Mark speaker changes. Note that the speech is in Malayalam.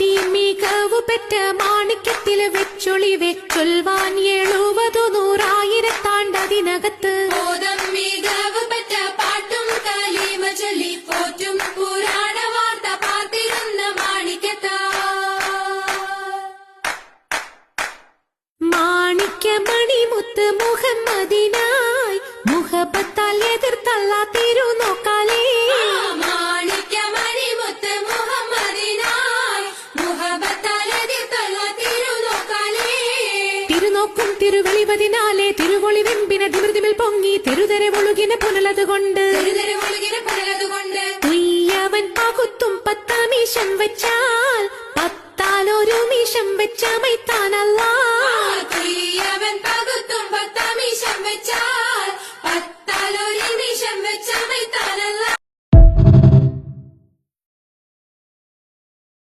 Speaker 1: പാടി മികവു പെറ്റ മാണിക്യത്തിൽ വെച്ചൊളി ചൊൽവാൻ എഴുപതു നൂറായിരത്താണ്ടതിനകത്ത്.
Speaker 2: ബോധം മികവ് പറ്റ പാട്ടും കലീമ ചൊല്ലി പോറ്റും പുരാണ വാർത്ത പാർത്തിരുന്ന മാണിക്കത്ത
Speaker 1: മാണിക്യമണിമുത്ത് മുഹമ്മദിനായി മുഹബത്താൽ എതിർത്തല്ല തിരുനോക്കും തിരുവെളിവതിനാലെ തിരുവൊളി വെമ്പിന തിമൃതിമിൽ പൊങ്ങി തിരുതരെ ഒഴുകിന പുനലതുകൊണ്ട്. ഉയ്യവൻ പകുത്തും പത്താമീശം വെച്ചാൽ പത്താലൊരു മീശം വെച്ച മൈത്താനല്ല.
Speaker 2: കുയ്യവൻ പക